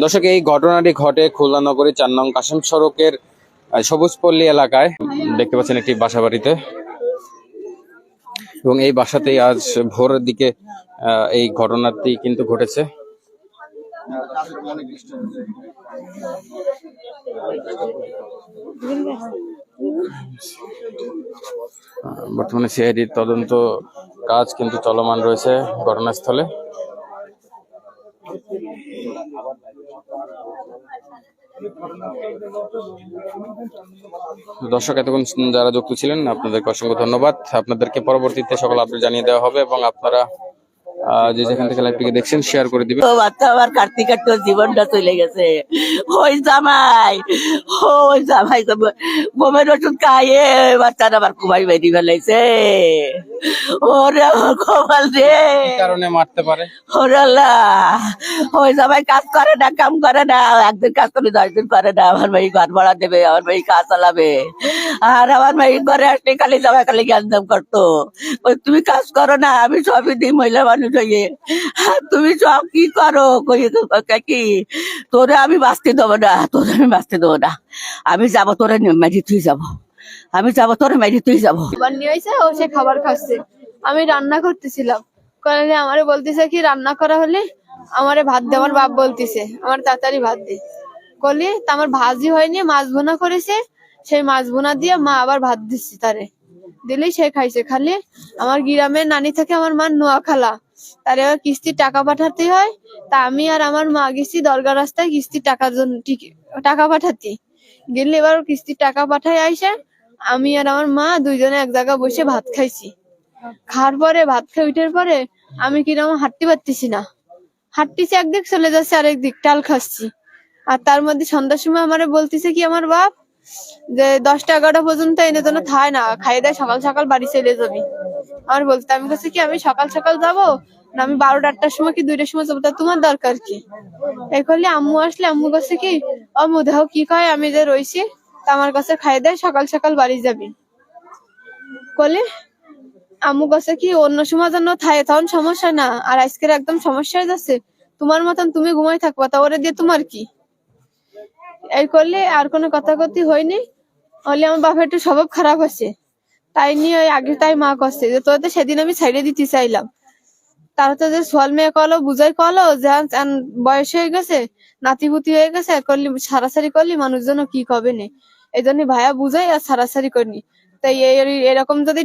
দর্শক, এই ঘটনাটি ঘটে খুলনা নগরী চার নং কাশেম সড়কের সবুজপল্লী এলাকায়। দেখতে পাচ্ছেন একটি বাসা বাড়িতে। এবং এই বাসাতেই আজ ভোরের দিকে এই ঘটনাটি কিন্তু ঘটেছে। বর্তমানে সিআইডির তদন্ত কাজ কিন্তু চলমান রয়েছে ঘটনাস্থলে। দর্শক, এতক্ষণ যারা যুক্ত ছিলেন, আপনাদেরকে অসংখ্য ধন্যবাদ। আপনাদেরকে পরবর্তীতে সকল আপডেট জানিয়ে দেওয়া হবে এবং আপনারা যে যেখান থেকে দেখছেন শেয়ার করে দিবেন। বাচ্চা, আমার কাটতে কাটতে জীবনটা চলে গেছে। জামাই জামাই খাইয়ে বাচ্চাটা আমার কুমাই বেরি ফেলাইছে। ওরে আমার কপাল রে। কারণে মারতে পারে? ওরে আল্লাহ। ওই জামাই কাজ করে না কাম করে না। একদিন কাজ করে দশ দিন করে না। আমার মেয়ে ঘর ভাড়া দেবে আমার মেয়ে কাজ চালাবে। আর আমার মেয়ে ঘরে আসলে খালি জামাই খালি করতো। ওই তুমি কাজ করো না আমি সবই দিই মহিলা মানুষ হয়ে। তুমি সব কি করো? কি? তোরে আমি বাঁচতে দেবো না তোরে আমি বাঁচতে দেবো না। আমি যাব তোরে মেজি তুই যাব। আমি যাব, তোরে মেজি তুই যাব। খাবার নিয়ে ও সে খাবার খাচ্ছে। আমি রান্না করতেছিলাম। করলে আমারে বলতেছে কি, রান্না করা হলে আমারে ভাত দে, আমার বাপ বলতেছে। আমার তাড়াতাড়ি ভাত দে। করলে তা আমার ভাজি হয়নি, মাছ ভুনা করেছে। সেই মাছ ভুনা দিয়ে মা আবার ভাত দিচ্ছে তারে। দিলেই সে খাইছে। খালি আমার গ্রামের নানি থেকে, আমার মা নোয়া খালা তার কিস্তির টাকা পাঠাতে হয়। তা আমি আর আমার মা গেছি দরগা রাস্তায় কিস্তির টাকার জন্য টাকা পাঠাতে। গেলে এবার কিস্তির টাকা পাঠায় আইসে। আমি আর আমার মা দুইজনে এক জায়গায় বসে ভাত খাইছি। খাওয়ার পরে, ভাত খাই উঠার পরে আমি কীরকম হাঁটতে পারতেছি না। হাঁটতেছি, একদিক চলে যাচ্ছে, আরেক দিক টাল খাচ্ছি। আর তার মধ্যে সন্ধ্যার সময় আমারে বলতেছে কি, আমার বাপ, যে দশটা, এগারোটা পর্যন্ত এনে যেন থায় না খাই দেয় সকাল সকাল বাড়ি চলে যাবি। আমার বলতে, আমি কাছে কি, আমি সকাল সকাল যাব? না, আমি বারোটা, আটটার সময় কি দুইটার সময় যাব? তা তোমার দরকার কি? এই করলে আম্মু আসলে, আম্মু কাছে কি আম্মু দেহ কি খায় আমি যে রইছি তা আমার কাছে খাই দেয় সকাল সকাল বাড়ি যাবি। করলে আম্মু গাছে কি, অন্য সময় যেন থাকে তখন সমস্যা না। আর আজকের একদম সমস্যা হয়ে যাচ্ছে। তোমার মতন তুমি ঘুমাই থাকবা, তা ওরে দিয়ে তোমার কি? এই করলে আর কোনো কথা কথি হয়নি। হলে আমার বাপের একটু স্বভাব খারাপ আছে তাই নিয়ে ওই আগে তাই মা করছে যে তোদের সেদিন আমি ছেড়ে দিতে চাইলাম। তারা তো যে সোয়াল মেয়ে কলো, বুঝাই কলো, যে বয়স হয়ে গেছে, নাতিপুতি হয়ে গেছে, করলি, সারাসারি করলি মানুষজন কি কবে নে? এই জন্য ভাইয়া বুঝাই আর সারাসারি করিনি। তাই এরকম যদি